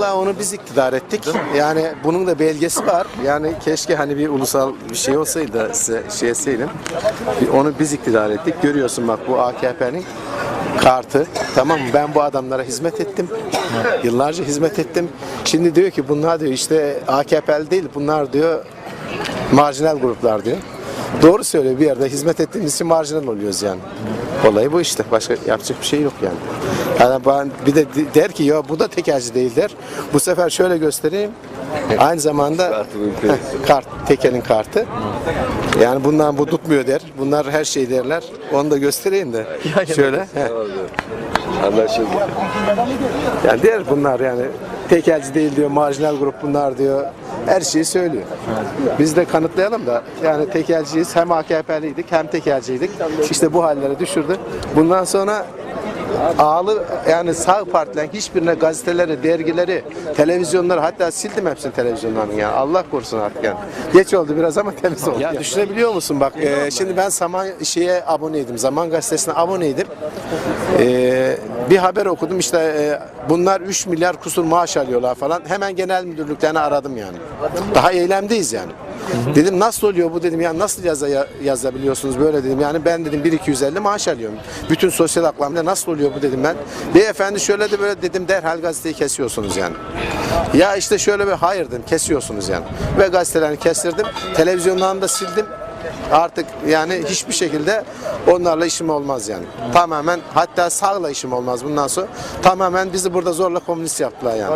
Vallahi onu biz iktidar ettik. Yani bunun da belgesi var. Yani keşke hani bir ulusal bir şey olsaydı da size şey etseydim. Onu biz iktidar ettik. Görüyorsun bak bu AKP'nin kartı. Tamam mı? Ben bu adamlara hizmet ettim. Yıllarca hizmet ettim. Şimdi diyor ki bunlar diyor işte AKP'li değil bunlar diyor marjinal gruplar diyor. Doğru söylüyor bir yerde hizmet ettiğimiz için marjinal oluyoruz yani. Olayı bu işte. Başka yapacak bir şey yok yani. Yani ben bir de de- der ki ya bu da tekelci değil der. Bu sefer şöyle göstereyim. Aynı zamanda kart tekelin kartı. Yani bundan bu tutmuyor der. Bunlar her şey derler. Onu da göstereyim de. Şöyle. Anlaşıldı. Yani der bunlar yani tekelci değil diyor, marjinal grup bunlar diyor. Her şeyi söylüyor. Biz de kanıtlayalım da yani tekelciyiz. Hem AKP'liydik hem tekelciydik. İşte bu hallere düşürdü. Bundan sonra ağlı yani sağ partilerin hiçbirine gazeteleri, dergileri, televizyonları hatta sildim hepsini televizyonlarını yani. Allah korusun artık yani. Geç oldu biraz ama temiz oldu. Ya düşünebiliyor musun bak e, şimdi ben Zaman şeye aboneydim. Zaman gazetesine aboneydim. E, bir haber okudum işte e, bunlar 3 milyar kusur maaş alıyorlar falan. Hemen genel müdürlüklerini aradım yani. Daha eylemdeyiz yani. Dedim nasıl oluyor bu dedim ya nasıl yaza, yazabiliyorsunuz böyle dedim yani ben dedim 1250 maaş alıyorum. Bütün sosyal haklarımda nasıl oluyor bu dedim ben. Beyefendi şöyle de böyle dedim derhal gazeteyi kesiyorsunuz yani. Ya işte şöyle bir hayır dedim kesiyorsunuz yani. Ve gazetelerini kestirdim. Televizyonlarını da sildim. Artık yani hiçbir şekilde onlarla işim olmaz yani. Tamamen hatta sağla işim olmaz bundan sonra. Tamamen bizi burada zorla komünist yaptılar yani.